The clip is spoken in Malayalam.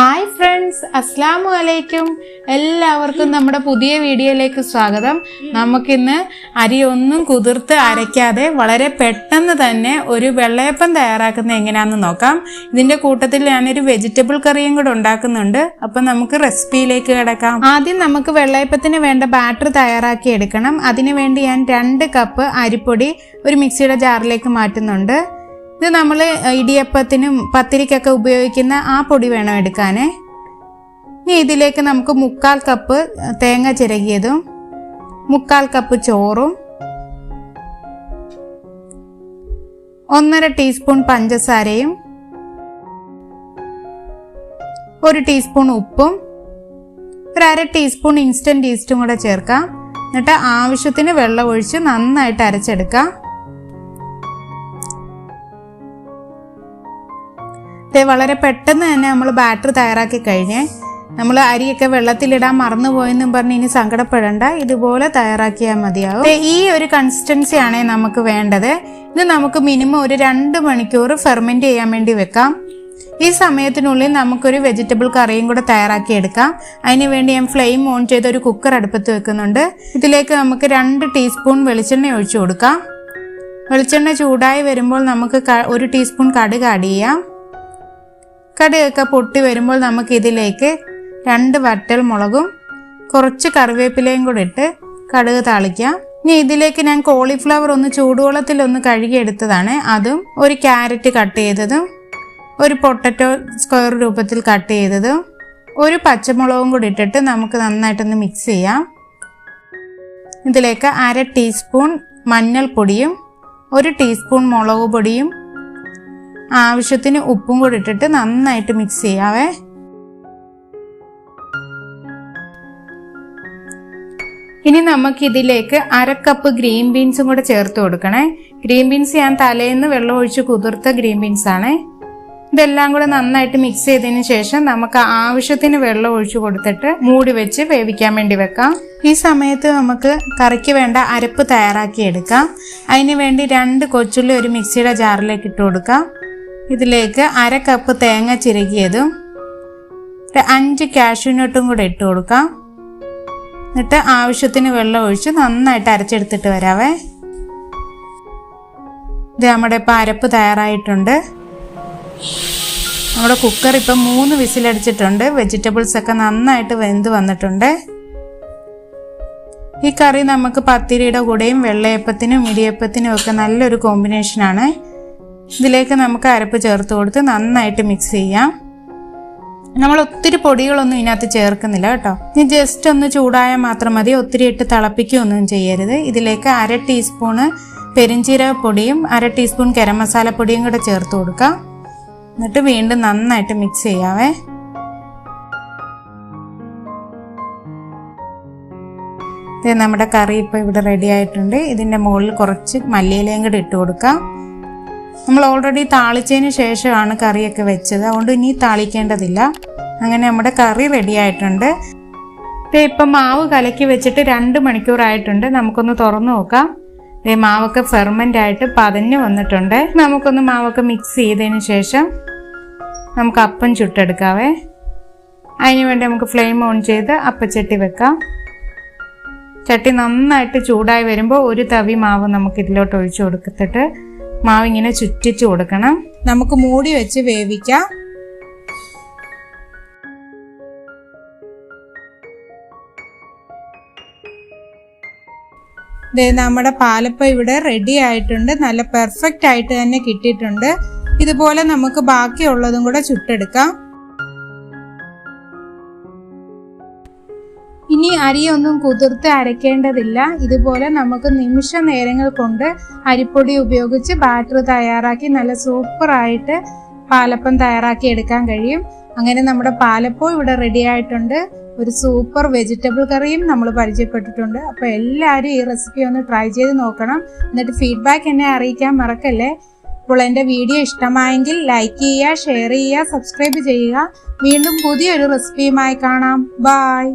ഹായ് ഫ്രണ്ട്സ് അസ്സാം വലൈക്കും എല്ലാവർക്കും നമ്മുടെ പുതിയ വീഡിയോയിലേക്ക് സ്വാഗതം. നമുക്കിന്ന് അരി ഒന്നും കുതിർത്ത് അരയ്ക്കാതെ വളരെ പെട്ടെന്ന് തന്നെ ഒരു വെള്ളയപ്പം തയ്യാറാക്കുന്നത് എങ്ങനെയാണെന്ന് നോക്കാം. ഇതിന്റെ കൂട്ടത്തിൽ ഞാനൊരു വെജിറ്റബിൾ കറിയും കൂടെ ഉണ്ടാക്കുന്നുണ്ട്. അപ്പം നമുക്ക് റെസിപ്പിയിലേക്ക് കിടക്കാം. ആദ്യം നമുക്ക് വെള്ളയപ്പത്തിന് വേണ്ട ബാറ്റർ തയ്യാറാക്കി എടുക്കണം. അതിനുവേണ്ടി ഞാൻ രണ്ട് കപ്പ് അരിപ്പൊടി ഒരു മിക്സിയുടെ ജാറിലേക്ക് മാറ്റുന്നുണ്ട്. ഇത് നമ്മൾ ഇടിയപ്പത്തിനും പത്തിരിക്കൊക്കെ ഉപയോഗിക്കുന്ന ആ പൊടി വേണം എടുക്കാനേ. ഇനി ഇതിലേക്ക് നമുക്ക് മുക്കാൽ കപ്പ് തേങ്ങ ചിരകിയതും മുക്കാൽ കപ്പ് ചോറും ഒന്നര ടീസ്പൂൺ പഞ്ചസാരയും ഒരു ടീസ്പൂൺ ഉപ്പും ഒരു അര ടീസ്പൂൺ ഇൻസ്റ്റന്റ് ഈസ്റ്റും കൂടെ ചേർക്കാം. എന്നിട്ട് ആവശ്യത്തിന് വെള്ളം ഒഴിച്ച് നന്നായിട്ട് അരച്ചെടുക്കാം. വളരെ പെട്ടെന്ന് തന്നെ നമ്മൾ ബാറ്റർ തയ്യാറാക്കി കഴിഞ്ഞേ. നമ്മൾ അരിയൊക്കെ വെള്ളത്തിലിടാൻ മറന്നുപോയെന്നും പറഞ്ഞ് ഇനി സങ്കടപ്പെടണ്ട. ഇതുപോലെ തയ്യാറാക്കിയാൽ മതിയാവും. ഈ ഒരു കൺസിസ്റ്റൻസി ആണ് നമുക്ക് വേണ്ടത്. ഇത് നമുക്ക് മിനിമം ഒരു രണ്ട് മണിക്കൂർ ഫെർമെന്റ് ചെയ്യാൻ വേണ്ടി വെക്കാം. ഈ സമയത്തിനുള്ളിൽ നമുക്കൊരു വെജിറ്റബിൾ കറിയും കൂടെ തയ്യാറാക്കി എടുക്കാം. അതിന് വേണ്ടി ഞാൻ ഫ്ലെയിം ഓൺ ചെയ്ത് ഒരു കുക്കർ അടുപ്പത്ത് വെക്കുന്നുണ്ട്. ഇതിലേക്ക് നമുക്ക് രണ്ട് ടീസ്പൂൺ വെളിച്ചെണ്ണ ഒഴിച്ചു കൊടുക്കാം. വെളിച്ചെണ്ണ ചൂടായി വരുമ്പോൾ നമുക്ക് ഒരു ടീസ്പൂൺ കടുക് ആഡ് ചെയ്യാം. കടുകൊക്കെ പൊട്ടി വരുമ്പോൾ നമുക്ക് ഇതിലേക്ക് രണ്ട് വറ്റൽ മുളകും കുറച്ച് കറിവേപ്പിലയും കൂടി ഇട്ട് കടുക് താളിക്കാം. ഇനി ഇതിലേക്ക് ഞാൻ കോളിഫ്ലവർ ഒന്ന് ചൂടുവെള്ളത്തിൽ ഒന്ന് കഴുകിയെടുത്തതാണ് അതും ഒരു ക്യാരറ്റ് കട്ട് ചെയ്തതും ഒരു പൊട്ടറ്റോ സ്ക്വയർ രൂപത്തിൽ കട്ട് ചെയ്തതും ഒരു പച്ചമുളകും കൂടി ഇട്ടിട്ട് നമുക്ക് നന്നായിട്ടൊന്ന് മിക്സ് ചെയ്യാം. ഇതിലേക്ക് അര ടീസ്പൂൺ മഞ്ഞൾപ്പൊടിയും ഒരു ടീസ്പൂൺ മുളക് പൊടിയും ആവശ്യത്തിന് ഉപ്പും കൂടി ഇട്ടിട്ട് നന്നായിട്ട് മിക്സ് ചെയ്യാവേ. ഇനി നമുക്ക് ഇതിലേക്ക് അര കപ്പ് ഗ്രീൻ ബീൻസും കൂടെ ചേർത്ത് കൊടുക്കണേ. ഗ്രീൻ ബീൻസ് ഞാൻ തലേന്ന് വെള്ളം ഒഴിച്ച് കുതിർത്ത ഗ്രീൻ ബീൻസ് ആണ്. ഇതെല്ലാം കൂടെ നന്നായിട്ട് മിക്സ് ചെയ്തതിന് ശേഷം നമുക്ക് ആവശ്യത്തിന് വെള്ളം ഒഴിച്ചു കൊടുത്തിട്ട് മൂടി വെച്ച് വേവിക്കാൻ വേണ്ടി വെക്കാം. ഈ സമയത്ത് നമുക്ക് കറിക്ക് വേണ്ട അരപ്പ് തയ്യാറാക്കി എടുക്കാം. അതിന് വേണ്ടി രണ്ട് കൊച്ചുള്ളി ഒരു മിക്സിയുടെ ജാറിലേക്ക് ഇട്ട് കൊടുക്കാം. ഇതിലേക്ക് അര കപ്പ് തേങ്ങ ചിരകിയതും അഞ്ച് കാഷ്യൂനട്ടും കൂടെ ഇട്ട് കൊടുക്കാം. എന്നിട്ട് ആവശ്യത്തിന് വെള്ളം ഒഴിച്ച് നന്നായിട്ട് അരച്ചെടുത്തിട്ട് വരാവേ. ഇത് നമ്മുടെ ഇപ്പം അരപ്പ് തയ്യാറായിട്ടുണ്ട്. നമ്മുടെ കുക്കർ ഇപ്പം മൂന്ന് വിസിലടിച്ചിട്ടുണ്ട്. വെജിറ്റബിൾസ് ഒക്കെ നന്നായിട്ട് വെന്ത് വന്നിട്ടുണ്ട്. ഈ കറി നമുക്ക് പത്തിരിയുടെ കൂടെയും വെള്ളയപ്പത്തിനും ഇടിയപ്പത്തിനും ഒക്കെ നല്ലൊരു കോമ്പിനേഷനാണ് ഇതിലേക്ക് നമുക്ക് അരപ്പ് ചേർത്ത് കൊടുത്ത് നന്നായിട്ട് മിക്സ് ചെയ്യാം. നമ്മൾ ഒത്തിരി പൊടികളൊന്നും ഇതിനകത്ത് ചേർക്കുന്നില്ല കേട്ടോ. ഇനി ജസ്റ്റ് ഒന്ന് ചൂടായാൽ മാത്രം മതി. ഒത്തിരി ഇട്ട് തിളപ്പിക്കുകയൊന്നും ചെയ്യരുത്. ഇതിലേക്ക് അര ടീസ്പൂണ് പെരിഞ്ചീരക പൊടിയും അര ടീസ്പൂൺ ഗരം മസാല പൊടിയും കൂടെ ചേർത്ത് കൊടുക്കാം എന്നിട്ട് വീണ്ടും നന്നായിട്ട് മിക്സ് ചെയ്യാവേ. ഇത് നമ്മുടെ കറി ഇപ്പോൾ ഇവിടെ റെഡി ആയിട്ടുണ്ട്. ഇതിന്റെ മുകളിൽ കുറച്ച് മല്ലിയിലയും കൂടെ ഇട്ട് കൊടുക്കാം. നമ്മൾ ഓൾറെഡി താളിച്ചതിന് ശേഷമാണ് കറിയൊക്കെ വെച്ചത്. അതുകൊണ്ട് ഇനി താളിക്കേണ്ടതില്ല. അങ്ങനെ നമ്മുടെ കറി റെഡി ആയിട്ടുണ്ട്. ഇപ്പം മാവ് കലക്കി വെച്ചിട്ട് രണ്ട് മണിക്കൂറായിട്ടുണ്ട്. നമുക്കൊന്ന് തുറന്നു നോക്കാം. ദേ മാവൊക്കെ ഫെർമെന്റ് ആയിട്ട് പതഞ്ഞ് വന്നിട്ടുണ്ട്. നമുക്കൊന്ന് മാവൊക്കെ മിക്സ് ചെയ്തതിന് ശേഷം നമുക്ക് അപ്പം ചുട്ടെടുക്കാവേ. അതിന് വേണ്ടി നമുക്ക് ഫ്ലെയിം ഓൺ ചെയ്ത് അപ്പച്ചട്ടി വെക്കാം. ചട്ടി നന്നായിട്ട് ചൂടായി വരുമ്പോൾ ഒരു തവി മാവ് നമുക്ക് ഇതിലോട്ട് ഒഴിച്ചു കൊടുത്തിട്ട് മാവ് ഇങ്ങനെ ചുറ്റിച്ചു കൊടുക്കണം. നമുക്ക് മൂടി വെച്ച് വേവിക്കാം. നമ്മുടെ പാലപ്പം ഇവിടെ റെഡി ആയിട്ടുണ്ട്. നല്ല പെർഫെക്റ്റ് ആയിട്ട് തന്നെ കിട്ടിയിട്ടുണ്ട്. ഇതുപോലെ നമുക്ക് ബാക്കിയുള്ളതും കൂടെ ചുട്ടെടുക്കാം. ഇനി അരിയൊന്നും കുതിർത്ത് അരയ്ക്കേണ്ടതില്ല. ഇതുപോലെ നമുക്ക് നിമിഷ നേരങ്ങൾ കൊണ്ട് അരിപ്പൊടി ഉപയോഗിച്ച് ബാറ്റർ തയ്യാറാക്കി നല്ല സൂപ്പറായിട്ട് പാലപ്പം തയ്യാറാക്കി എടുക്കാൻ കഴിയും. അങ്ങനെ നമ്മുടെ പാലപ്പം ഇവിടെ റെഡി ആയിട്ടുണ്ട്. ഒരു സൂപ്പർ വെജിറ്റബിൾ കറിയും നമ്മൾ പരിചയപ്പെട്ടിട്ടുണ്ട്. അപ്പോൾ എല്ലാവരും ഈ റെസിപ്പി ഒന്ന് ട്രൈ ചെയ്ത് നോക്കണം. എന്നിട്ട് ഫീഡ്ബാക്ക് എന്നെ അറിയിക്കാൻ മറക്കല്ലേ? അപ്പോൾ എന്റെ വീഡിയോ ഇഷ്ടമായെങ്കിൽ ലൈക്ക് ചെയ്യുക ഷെയർ ചെയ്യുക സബ്സ്ക്രൈബ് ചെയ്യുക. വീണ്ടും പുതിയൊരു റെസിപ്പിയുമായി കാണാം. ബായ്